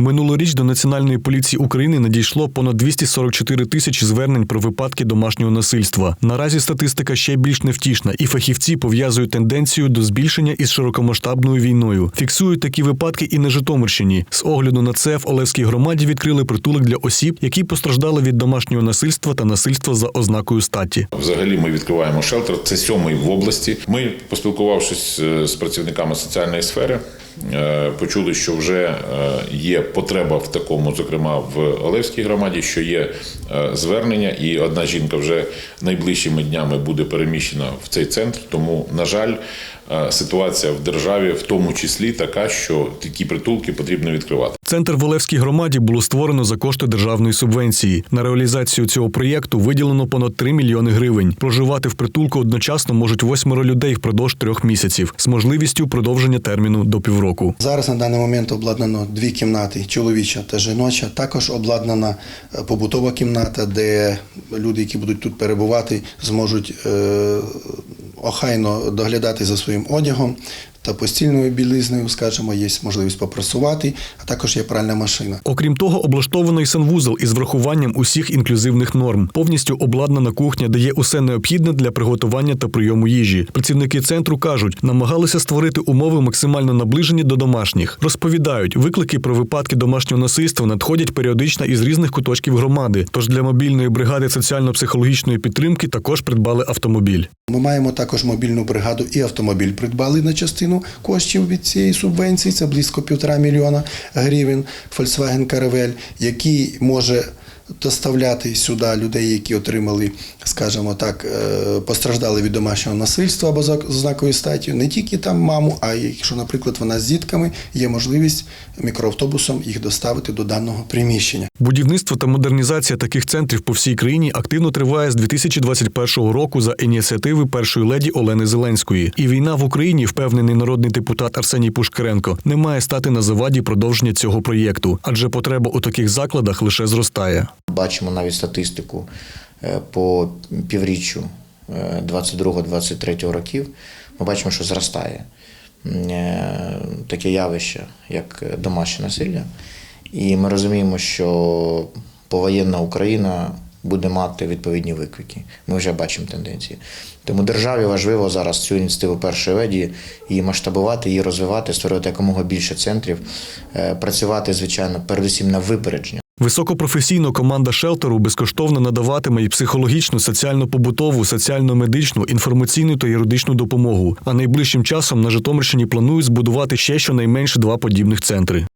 Минулоріч до Національної поліції України надійшло понад 244 тисячі звернень про випадки домашнього насильства. Наразі статистика ще більш невтішна, і фахівці пов'язують тенденцію до збільшення із широкомасштабною війною. Фіксують такі випадки і на Житомирщині. З огляду на це в Олевській громаді відкрили притулок для осіб, які постраждали від домашнього насильства та насильства за ознакою статі. Взагалі ми відкриваємо шелтер. Це сьомий в області. Ми, поспілкувавшись е, з працівниками соціальної сфери, почули, що вже е, є потреба в такому, зокрема в Олевській громаді, що є е, звернення, і одна жінка вже найближчими днями буде переміщена в цей центр. Тому, на жаль, е, ситуація в державі в тому числі така, що такі притулки потрібно відкривати. Центр в Олевській громаді було створено за кошти державної субвенції. На реалізацію цього проєкту виділено понад 3 мільйони гривень. Проживати в притулку одночасно можуть восьмеро людей впродовж трьох місяців з можливістю продовження терміну до півроку. Зараз на даний момент обладнано дві кімнати чоловіча та жіноча. Також обладнана е, побутова кімната, де люди, які будуть тут перебувати, зможуть е, охайно доглядати за своїм одягом та постільною білизнею, скажімо, є можливість попрасувати, а також є пральна машина. Окрім того, облаштований санвузол із врахуванням усіх інклюзивних норм. Повністю обладнана кухня дає усе необхідне для приготування та прийому їжі. Працівники центру кажуть, намагалися створити умови максимально наближені до домашніх. Розповідають, виклики про випадки домашнього насильства надходять періодично із різних куточків громади. Тож для мобільної бригади соціально-психологічної підтримки також придбали автомобіль. Ми маємо також мобільну бригаду і автомобіль придбали на частину коштів від цієї субвенції. Це близько півтора мільйона гривень. Volkswagen Caravelle, який може доставляти сюди людей, які отримали, скажімо так, е, постраждали від домашнього насильства або за ознакою статі, не тільки там маму, а якщо, наприклад, вона з дітками, є можливість мікроавтобусом їх доставити до даного приміщення. Будівництво та модернізація таких центрів по всій країні активно триває з 2021 року за ініціативи першої леді Олени Зеленської. І війна в Україні, впевнений народний депутат Арсеній Пушкаренко, не має стати на заваді продовження цього проєкту, адже потреба у таких закладах лише зростає. Бачимо навіть статистику е, по півріччю 22-23 років. Ми бачимо, що зростає е, таке явище, як домашнє насилля. І ми розуміємо, що повоєнна Україна буде мати відповідні виклики. Ми вже бачимо тенденції. Тому державі важливо зараз цю ініціативу першої леді її масштабувати, її розвивати, створювати якомога більше центрів, е, працювати, звичайно, передусім на випередження. Високопрофесійно команда шелтеру безкоштовно надаватиме й психологічну, соціально-побутову, соціально-медичну, інформаційну та юридичну допомогу. А найближчим часом на Житомирщині планують збудувати ще щонайменше два подібних центри.